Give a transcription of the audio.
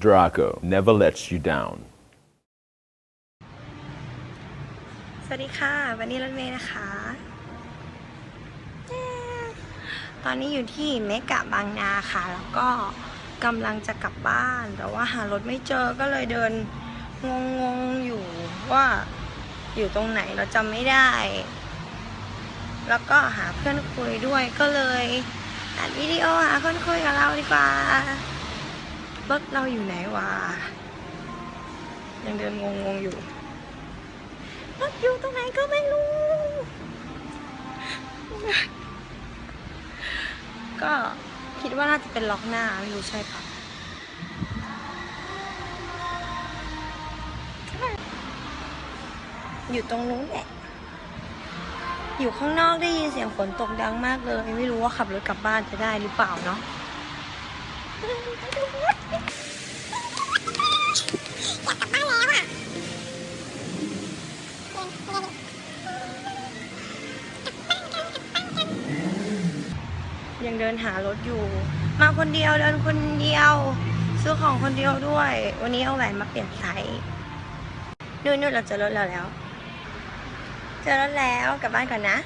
Draco never lets you down. สวัสดีค่ะ วันนี้รถเมย์นะคะ ตอนนี้อยู่ที่เมกะบางนาค่ะ แล้วก็กำลังจะกลับบ้าน แต่ว่าหารถไม่เจอก็เลยเดินงงๆอยู่ว่าอยู่ตรงไหนเราจำไม่ได้ แล้วก็หาเพื่อนคุยด้วยก็เลยอัดวิดีโอหาคนคุยกับเราดีกว่า รถเราอยู่ไหนวะ ยังเดินงงๆอยู่ รถอยู่ตรงไหนก็ไม่รู้ ก็คิดว่าน่าจะเป็นล็อกหน้าไม่รู้ใช่ปะอยู่ตรงนู้นแหละ อยู่ข้างนอกได้ยินเสียงฝนตกดังมากเลย ไม่รู้ว่าขับรถกลับบ้านจะได้หรือเปล่าเนาะ ยังเดินหารถอยู่ มาคนเดียวเดินคนเดียว ซื้อของคนเดียวด้วย วันนี้เอาแหวนมาเปลี่ยนไซส์นู่นนู่นเราเจอรถเราแล้ว เจอรถแล้วกลับบ้านก่อนนะ